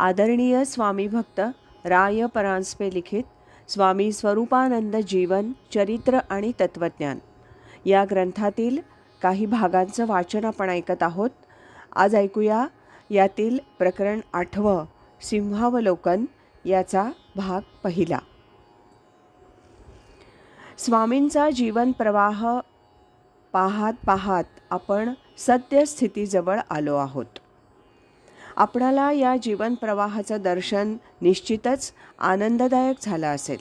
आदरणीय स्वामी भक्त राय परांजपे लिखित स्वामी स्वरूपानंद जीवन चरित्र आणि तत्त्वज्ञान. या ग्रंथातील काही भागांचं वाचन आपण ऐकत आहोत. आज ऐकूया यातील प्रकरण आठवं सिंहावलोकन याचा भाग पहिला. स्वामींचा जीवन प्रवाह पाहात पाहात आपण सद्यस्थितीजवळ आलो आहोत. आपणाला या जीवन प्रवाहाचं दर्शन निश्चितच आनंददायक झालं असेल.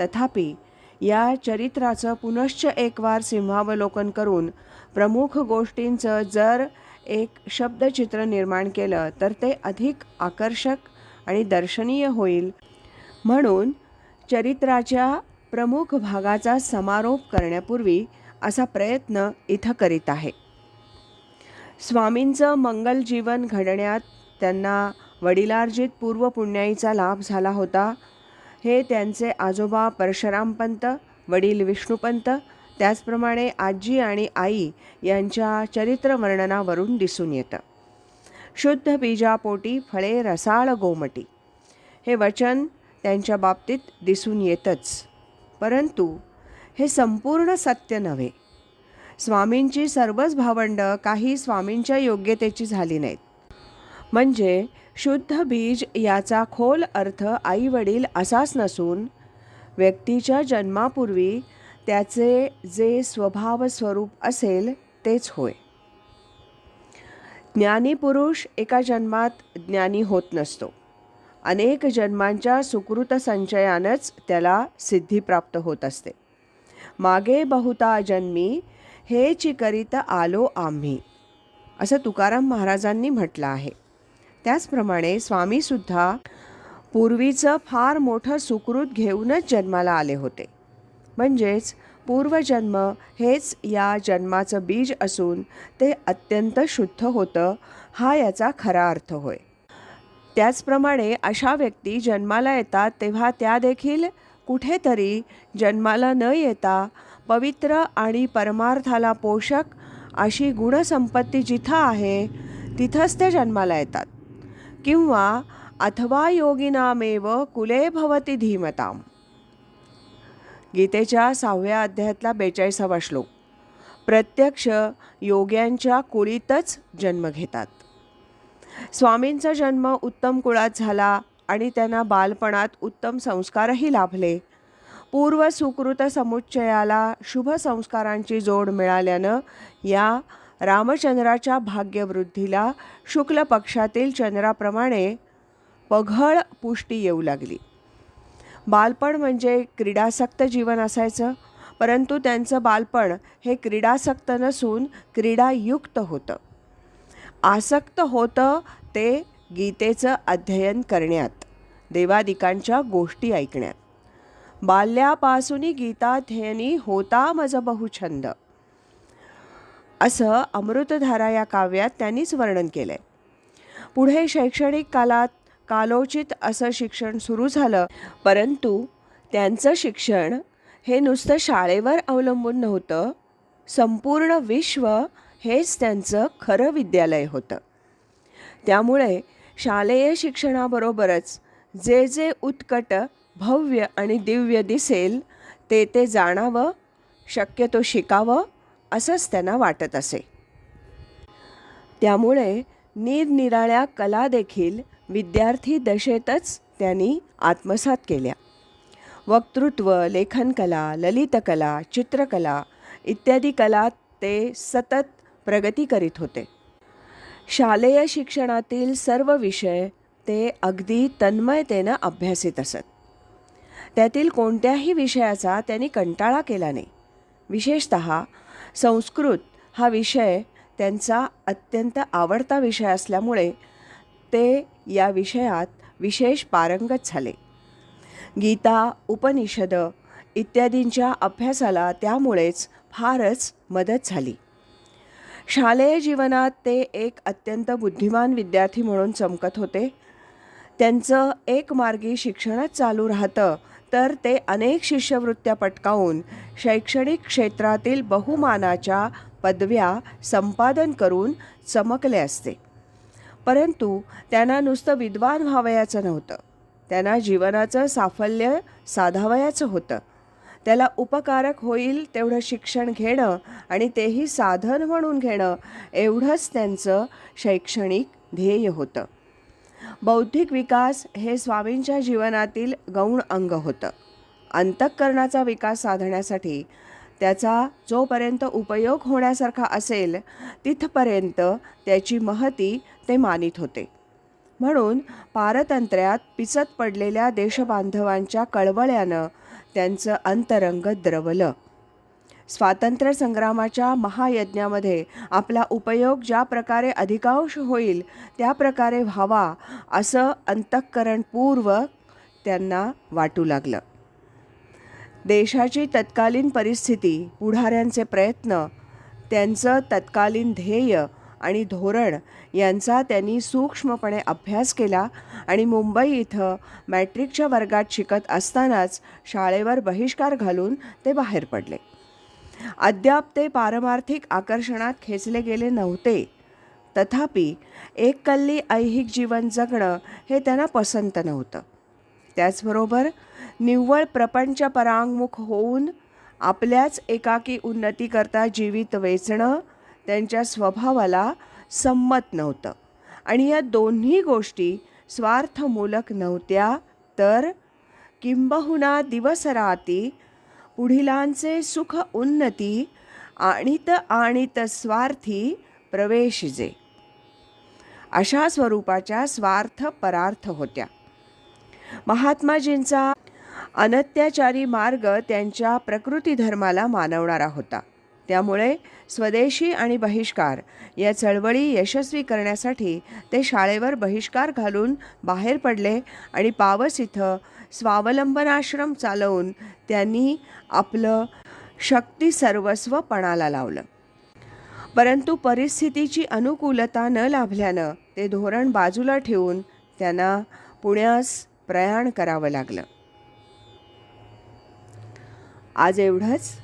तथापि या चरित्राचं पुनश्च एकवार सिंहावलोकन करून प्रमुख गोष्टींचं जर एक शब्दचित्र निर्माण केलं तर ते अधिक आकर्षक आणि दर्शनीय होईल. म्हणून चरित्राच्या प्रमुख भागाचा समारोप करण्यापूर्वी असा प्रयत्न इथं करीत आहे. स्वामींचं मंगल जीवन घडण्यात त्यांना वडिलार्जित पूर्वपुण्याईचा लाभ झाला होता. हे त्यांचे आजोबा परशुरामपंत वडील विष्णुपंत त्याचप्रमाणे आजी आणि आई यांच्या चरित्रवर्णनावरून दिसून येतं. शुद्ध बीजापोटी फळे रसाळ गोमटी. हे वचन त्यांच्या बाबतीत दिसून येतच. परंतु हे संपूर्ण सत्य नव्हे. स्वामींची सर्वच भावंड काही स्वामींच्या योग्यतेची झाली नाहीत. म्हणजे शुद्ध बीज याचा खोल अर्थ आई वडील असाच नसून व्यक्तीच्या जन्मापूर्वी त्याचे जे स्वभाव स्वरूप असेल तेच होय. ज्ञानी पुरुष एका जन्मात ज्ञानी होत नसतो. अनेक जन्मांच्या सुकृत संचयानंच त्याला सिद्धी प्राप्त होत असते. मागे बहुता जन्मी हे चिकरीत आलो आम्ही. असं तुकाराम महाराजांनी म्हटलं आहे. त्याचप्रमाणे स्वामीसुद्धा पूर्वीचं फार मोठं सुकृत घेऊनच जन्माला आले होते. म्हणजेच पूर्वजन्म हेच या जन्माचं बीज असून ते अत्यंत शुद्ध होतं हा याचा खरा अर्थ होय. त्याचप्रमाणे अशा व्यक्ती जन्माला येतात तेव्हा त्या देखील कुठेतरी जन्माला न येता पवित्र आणि परमार्थाला पोषक अशी गुणसंपत्ती जिथं आहे तिथंच ते जन्माला येतात. किंवा अथवा योगिनामेव कुले भवती धीमताम. गीतेच्या सहाव्या अध्यायातला बेचाळीसावा श्लोक. प्रत्यक्ष योग्यांच्या कुळीतच जन्म घेतात. स्वामींचा जन्म उत्तम कुळात झाला आणि त्यांना बालपणात उत्तम संस्कारही लाभले. पूर्व सुकृत समुच्चयाला शुभ संस्कारांची जोड मिळाल्यानं या रामचंद्राच्या भाग्यवृद्धीला शुक्ल पक्षातील चंद्राप्रमाणे पघळ पुष्टी येऊ लागली. बालपण म्हणजे क्रीडासक्त जीवन असायचं परंतु त्यांचं बालपण हे क्रीडासक्त नसून क्रीडायुक्त होतं. आसक्त होतं ते गीतेचं अध्ययन करण्यात देवादिकांच्या गोष्टी ऐकण्यात. बाल्यापासून गीताध्ययनी होता मज बहुछंद. असं अमृतधारा या काव्यात त्यांनीच वर्णन केलं आहे पुढे शैक्षणिक कालात कालोचित असं शिक्षण सुरू झालं परंतु त्यांचं शिक्षण हे नुसतं शाळेवर अवलंबून नव्हतं संपूर्ण विश्व हेच त्यांचं खरं विद्यालय होतं. त्यामुळे शालेय शिक्षणाबरोबरच जे जे उत्कट भव्य आणि दिव्य दिसेल ते ते जाणावं शक्यतो शिकावं असंच त्यांना वाटत असे. त्यामुळे निरनिराळ्या कला देखील विद्यार्थी दशेतच त्यांनी आत्मसात केल्या. वक्तृत्व लेखनकला ललितकला चित्रकला इत्यादी कला ते सतत प्रगती करीत होते. शालेय शिक्षणातील सर्व विषय ते अगदी तन्मयतेनं अभ्यासित असत. त्यातील कोणत्याही विषयाचा त्यांनी कंटाळा केला नाही. विशेषत संस्कृत हा विषय त्यांचा अत्यंत आवडता विषय असल्यामुळे ते या विषयात विशेष पारंगत झाले. गीता उपनिषद इत्यादींच्या अभ्यासाला त्यामुळेच फारच मदत झाली. शालेय जीवनात ते एक अत्यंत बुद्धिमान विद्यार्थी म्हणून चमकत होते. त्यांचं एकमार्गी शिक्षणच चालू राहतं तर ते अनेक शिष्यवृत्त्या पटकावून शैक्षणिक क्षेत्रातील बहुमानाच्या पदव्या संपादन करून चमकले असते. परंतु त्यांना नुसतं विद्वान व्हावयाचं नव्हतं. त्यांना जीवनाचं साफल्य साधावयाचं होतं. त्याला उपकारक होईल तेवढं शिक्षण घेणं आणि तेही साधन म्हणून घेणं एवढंच त्यांचं शैक्षणिक ध्येय होतं. बौद्धिक विकास हे स्वामींच्या जीवनातील गौण अंग होतं. अंतःकरणाचा विकास साधण्यासाठी त्याचा जोपर्यंत उपयोग होण्यासारखा असेल तिथपर्यंत त्याची महती ते मानित होते. म्हणून पारतंत्र्यात पिचत पडलेल्या देशबांधवांच्या कळवळ्यानं त्यांचं अंतरंग द्रवलं. स्वातंत्र्य संग्रामाच्या महायज्ञामध्ये आपला उपयोग ज्या प्रकारे अधिकांश होईल त्या प्रकारे व्हावा असं अंतःकरणपूर्वक त्यांना वाटू लागलं. देशाची तत्कालीन परिस्थिती पुढाऱ्यांचे प्रयत्न त्यांचं तत्कालीन ध्येय आणि धोरण यांचा त्यांनी सूक्ष्मपणे अभ्यास केला आणि मुंबई इथं मॅट्रिकच्या वर्गात शिकत असतानाच शाळेवर बहिष्कार घालून ते बाहेर पडले. अद्याप ते पारमार्थिक आकर्षणात खेचले गेले नव्हते. तथापि एक कल्ली ऐहिक जीवन जगणं हे त्यांना पसंत नव्हतं. त्याचबरोबर निव्वळ प्रपंच परांगमुख होऊन आपल्याच एकाकी उन्नतीकरता जीवित वेचणं त्यांच्या स्वभावाला संमत नव्हतं. आणि या दोन्ही गोष्टी स्वार्थमूलक नव्हत्या तर किंबहुना दिवसराती पुढिलांचे सुख उन्नती आणित आणित स्वार्थी प्रवेश जे अशा स्वरूपाच्या स्वार्थ परार्थ होत्या. महात्माजींचा अनत्याचारी मार्ग त्यांच्या प्रकृती धर्माला मानवणारा होता. त्यामुळे स्वदेशी आणि बहिष्कार या चळवळी यशस्वी करण्यासाठी ते शाळेवर बहिष्कार घालून बाहेर पडले आणि पावस इथं स्वावलंबनाश्रम चालवून त्यांनी आपलं शक्ती सर्वस्व पणाला लावलं. परंतु परिस्थितीची अनुकूलता न लाभल्यानं ते धोरण बाजूला ठेवून त्यांना पुण्यास प्रयाण करावं लागलं. आज एवढंच.